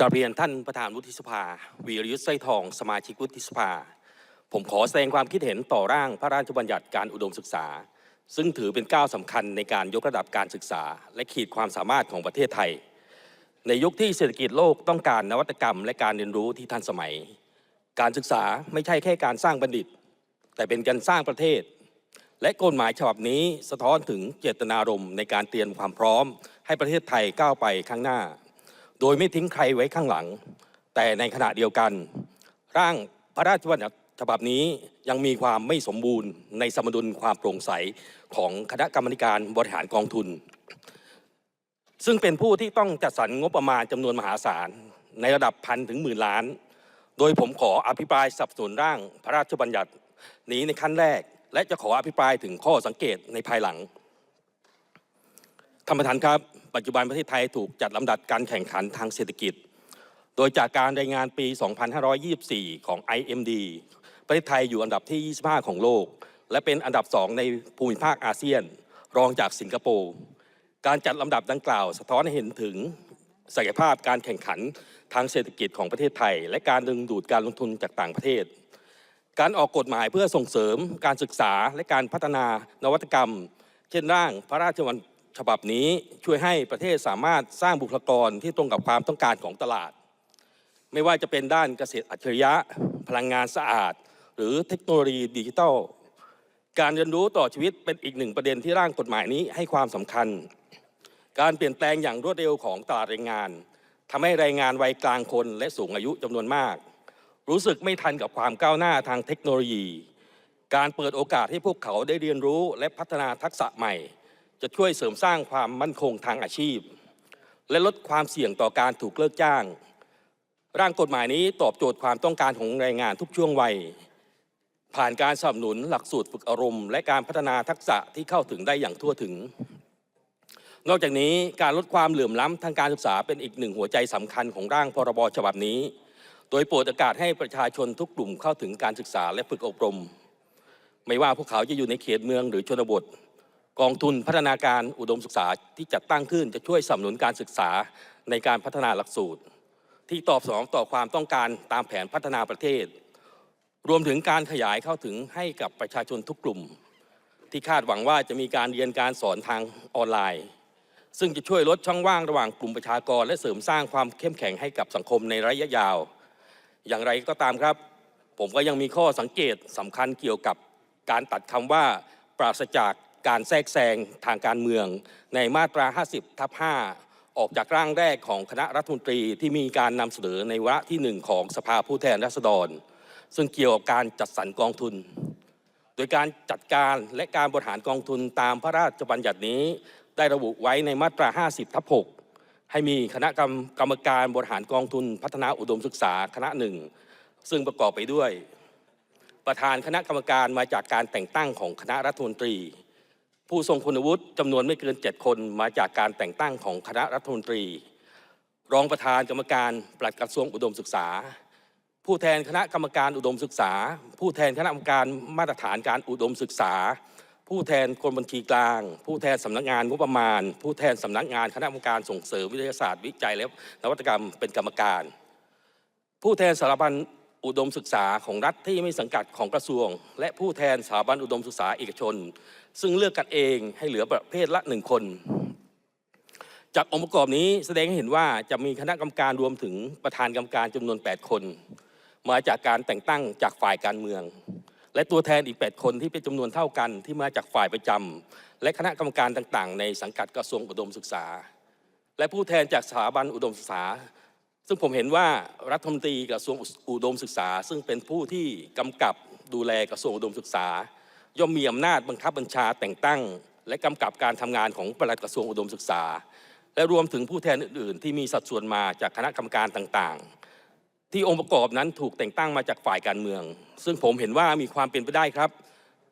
กราบเรียนท่านประธานวุฒิสภา วีรยุทธ์ไส้ทอง สมาชิกวุฒิสภา ผมขอแสดงความคิดเห็นต่อร่างพระราชบัญญัติการอุดมศึกษา ซึ่งถือเป็นก้าวสำคัญในการยกระดับการศึกษา และขีดความสามารถของประเทศไทย ในยุคที่เศรษฐกิจโลกต้องการนวัตกรรม และการเรียนรู้ที่ทันสมัย การศึกษาไม่ใช่แค่การสร้างบัณฑิต แต่เป็นการสร้างประเทศ และกฎหมายฉบับนี้สะท้อนถึงเจตนารมณ์ในการเตรียมความพร้อม ให้ประเทศไทยก้าวไปข้างหน้า โดยไม่ทิ้งใครไว้ข้างหลัง แต่ในขณะเดียวกัน ร่างพระราชบัญญัติฉบับนี้ยังมีความไม่สมบูรณ์ในสมดุลความโปร่งใสของคณะกรรมการบริหารกองทุน ซึ่งเป็นผู้ที่ต้องจัดสรรงบประมาณจำนวนมหาศาล ในระดับพันถึงหมื่นล้าน โดยผมขออภิปรายสับสนร่างพระราชบัญญัตินี้ในขั้นแรก และจะขออภิปรายถึงข้อสังเกตในภายหลัง ท่านประธานครับ ปัจจุบันประเทศไทยถูกจัดลำดับการแข่งขันทางเศรษฐกิจ โดยจากการรายงานปี 2524 ของ IMD ประเทศไทยอยู่อันดับที่ 25 ของโลก และเป็นอันดับ 2 ในภูมิภาคอาเซียน รองจากสิงคโปร์ การจัดลำดับดังกล่าวสะท้อนให้เห็นถึงศักยภาพการแข่งขันทางเศรษฐกิจของประเทศไทย และการดึงดูดการลงทุนจากต่างประเทศ การออกกฎหมายเพื่อส่งเสริมการศึกษาและการพัฒนานวัตกรรม เช่นร่างพระราชบัญญัติ ฉบับนี้ช่วยให้ประเทศสามารถสร้างบุคลากรที่ตรงกับความต้องการของตลาด ไม่ว่าจะเป็นด้านเกษตรอัจฉริยะ พลังงานสะอาด หรือเทคโนโลยีดิจิทัล การเรียนรู้ต่อชีวิตเป็นอีกหนึ่งประเด็นที่ร่างกฎหมายนี้ให้ความสำคัญ การเปลี่ยนแปลงอย่างรวดเร็วของตลาดแรงงานทำให้แรงงานวัยกลางคนและสูงอายุจำนวนมาก รู้สึกไม่ทันกับความก้าวหน้าทางเทคโนโลยี การเปิดโอกาสให้พวกเขาได้เรียนรู้และพัฒนาทักษะใหม่ จะช่วยเสริมสร้างความมั่นคงทางอาชีพ และลดความเสี่ยงต่อการถูกเลิกจ้าง ร่างกฎหมายนี้ตอบโจทย์ความต้องการของแรงงานทุกช่วงวัย ผ่านการสนับสนุนหลักสูตรฝึกอารมณ์ และการพัฒนาทักษะที่เข้าถึงได้อย่างทั่วถึง นอกจากนี้การลดความเหลื่อมล้ำทางการศึกษาเป็นอีกหนึ่งหัวใจสำคัญของร่างพรบฉบับนี้ โดยโปรดโอกาสให้ประชาชนทุกกลุ่มเข้าถึงการศึกษาและฝึกอบรม ไม่ว่าพวกเขาจะอยู่ในเขตเมืองหรือชนบท กองทุนพัฒนาการอุดมศึกษาที่จัดตั้งขึ้นจะช่วยสนับสนุนการศึกษาในการพัฒนาหลักสูตร ที่ตอบสนองต่อความต้องการตามแผนพัฒนาประเทศ รวมถึงการขยายเข้าถึงให้กับประชาชนทุกกลุ่ม ที่คาดหวังว่าจะมีการเรียนการสอนทางออนไลน์ ซึ่งจะช่วยลดช่องว่างระหว่างกลุ่มประชากร และเสริมสร้างความเข้มแข็งให้กับสังคมในระยะยาว อย่างไรก็ตามครับ ผมก็ยังมีข้อสังเกตสำคัญเกี่ยวกับการตัดคำว่าปราศจาก การแทรกแซงทางการเมือง ในมาตรา 50 ทับ 5 ออกจากร่างแรกของคณะรัฐมนตรีที่มีการนำเสนอในวาระที่หนึ่งของสภาผู้แทนราษฎร ซึ่งเกี่ยวกับการจัดสรรกองทุน โดยการจัดการและการบริหารกองทุนตามพระราชบัญญัตินี้ ได้ระบุไว้ในมาตรา 50 ทับ 6 ให้มีคณะกรรมการบริหารกองทุนพัฒนาอุดมศึกษาคณะหนึ่งซึ่งประกอบไปด้วย ประธานคณะกรรมการมาจากการแต่งตั้งของคณะรัฐมนตรี ผู้ทรงคุณวุฒิจำนวนไม่เกิน 7 คนมาจากการแต่งตั้งของคณะรัฐมนตรี รองประธานกรรมการปลัดกระทรวงอุดมศึกษา ผู้แทนคณะกรรมการอุดมศึกษา ผู้แทนคณะกรรมการมาตรฐานการอุดมศึกษา ผู้แทนกรมบัญชีกลาง ผู้แทนสำนักงานงบประมาณ ผู้แทนสำนักงานคณะกรรมการส่งเสริมวิทยาศาสตร์วิจัยและนวัตกรรมเป็นกรรมการ ผู้แทนสถาบันอุดมศึกษาของรัฐที่ไม่สังกัดของกระทรวง และผู้แทนสถาบันอุดมศึกษาเอกชน ซึ่งเลือกกันเองให้เหลือประเภทละหนึ่งคน จากองค์ประกอบนี้แสดงให้เห็นว่าจะมีคณะกรรมการรวมถึงประธานกรรมการจำนวน 8 คน มาจากการแต่งตั้งจากฝ่ายการเมือง และตัวแทนอีก 8 คนที่เป็นจำนวนเท่ากันที่มาจากฝ่ายประจำและคณะกรรมการต่างๆ ในสังกัดกระทรวงอุดมศึกษา และผู้แทนจากสถาบันอุดมศึกษาซึ่งผมเห็นว่ารัฐมนตรีกระทรวงอุดมศึกษา ซึ่งเป็นผู้ที่กำกับดูแลกระทรวงอุดมศึกษา ย่อมมีอำนาจบังคับบัญชาแต่งตั้ง และกำกับการทำงานของปลัดกระทรวงอุดมศึกษา และรวมถึงผู้แทนอื่น ๆ ที่มีสัดส่วนมาจากคณะกรรมการต่างๆ ที่องค์ประกอบนั้นถูกแต่งตั้งมาจากฝ่ายการเมือง ซึ่งผมเห็นว่ามีความเป็นไปได้ครับ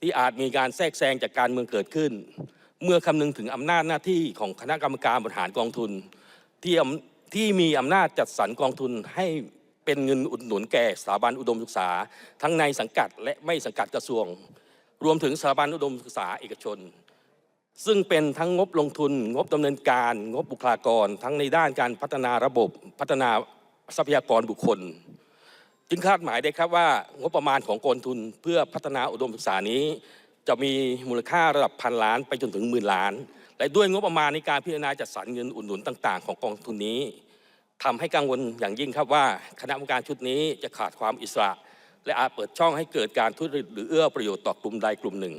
ที่อาจมีการแทรกแซงจากการเมืองเกิดขึ้น เมื่อคำนึงถึงอำนาจหน้าที่ของคณะกรรมการบริหารกองทุน ที่ที่มีอำนาจจัดสรรกองทุนให้เป็นเงินอุดหนุนแก่สถาบันอุดมศึกษา ทั้งในสังกัดและไม่สังกัดกระทรวง รวมถึงสถาบันอุดมศึกษาเอกชน ซึ่งเป็นทั้งงบลงทุน งบดำเนินการ งบบุคลากร ทั้งในด้านการพัฒนาระบบพัฒนาทรัพยากรบุคคล จึงคาดหมายได้ครับว่างบประมาณของกองทุนเพื่อพัฒนาอุดมศึกษานี้ จะมีมูลค่าระดับพันล้านไปจนถึงหมื่นล้าน และด้วยงบประมาณในการพิจารณาจัดสรรเงินอุดหนุนต่าง ๆ ของกองทุนนี้ทำให้กังวลอย่างยิ่งครับว่า คณะกรรมการชุดนี้จะขาดความอิสระ และอาจเปิดช่องให้เกิดการทุจริตหรือเอื้อประโยชน์ต่อกลุ่มใดกลุ่มหนึ่ง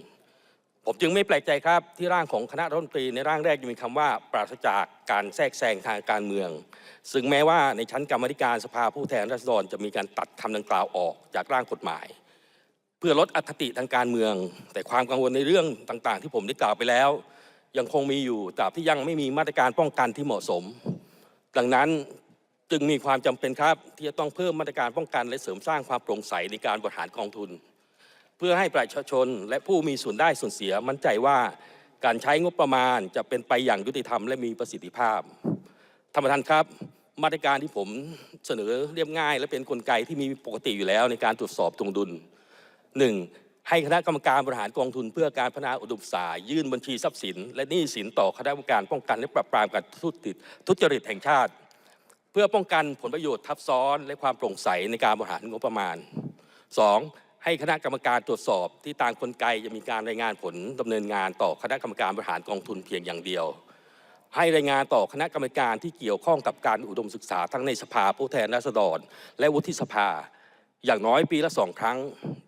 ผมจึงไม่แปลกใจครับที่ร่างของคณะรัฐมนตรีในร่างแรกจะมีคำว่าปราศจากการแทรกแซงทางการเมือง ซึ่งแม้ว่าในชั้นกรรมธิการสภาผู้แทนราษฎรจะมีการตัดคำดังกล่าวออกจากร่างกฎหมาย เพื่อลดอคติทางการเมือง แต่ความกังวลในเรื่องต่าง ๆ ที่ผมได้กล่าวไปแล้ว ยังคงมีอยู่ตราบที่ยังไม่มีมาตรการป้องกันที่เหมาะสม ดังนั้น จึงมีความจำเป็นครับ ที่จะต้องเพิ่มมาตรการป้องกันและเสริมสร้างความโปร่งใสในการบริหารกองทุน เพื่อให้ประชาชนและผู้มีส่วนได้ส่วนเสียมั่นใจว่าการใช้งบประมาณจะเป็นไปอย่างยุติธรรมและมีประสิทธิภาพท่านประธานครับ มาตรการที่ผมเสนอเรียบง่าย และเป็นนกลไกที่มีปกติอยู่แล้วในการตรวจสอบตรงดุลหนึ่งให้คณะกรรมการบริหารกองทุน เพื่อการพัฒนาอุดมศึกษายื่นบัญชีทรัพย์สิน และหนี้สินต่อคณะกรรมการป้องกันและปราบปรามการทุจริตแห่งชาติ เพื่อป้องกันผลประโยชน์ทับซ้อน และความโปร่งใสในการบริหารงบประมาณ 2. ให้คณะกรรมการตรวจสอบที่ตามกลไกจะมีการรายงานผลดำเนินงานต่อคณะกรรมการบริหารกองทุนเพียงอย่างเดียว ให้รายงานต่อคณะกรรมการที่เกี่ยวข้องกับการอุดมศึกษาทั้งในสภาผู้แทนราษฎร และวุฒิสภา อย่างน้อยปีละสองครั้ง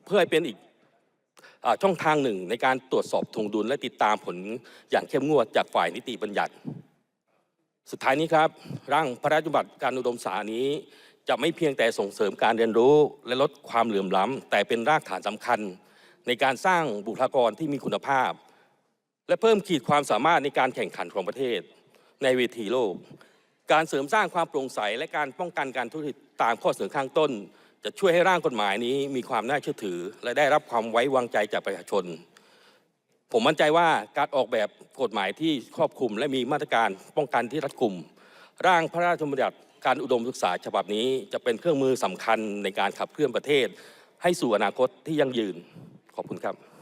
เพื่อให้เป็นอีกอช่องทางหนึ่งในการตรวจสอบทวงดุลและติดตามผลอย่างเข้มงวดจากฝ่ายนิติบัญญัติ สุดท้ายนี้ครับ ร่างพระราชบัญญัติการอุดมศึกษานี้ จะไม่เพียงแต่ส่งเสริมการเรียนรู้และลดความเหลื่อมล้ำแต่เป็นรากฐานสำคัญ ในการสร้างบุคลากรที่มีคุณภาพ และเพิ่มขีดความสามารถในการแข่งขันของประเทศ ในเวทีโลก การเสริมสร้างความโปร่งใสและการป้องกันการทุจริตตามข้อเสนอข้างต้น จะช่วยให้ร่างกฎหมายนี้มีความน่าเชื่อถือ และได้รับความไว้วางใจจากประชาชน ผมมั่นใจว่าการออกแบบกฎหมายที่ครอบคลุม และมีมาตรการป้องกันที่รัดกุม ร่างพระราชบัญญัติการอุดมศึกษาฉบับนี้จะเป็นเครื่องมือสำคัญในการขับเคลื่อนประเทศ ให้สู่อนาคตที่ยั่งยืนขอบคุณครับ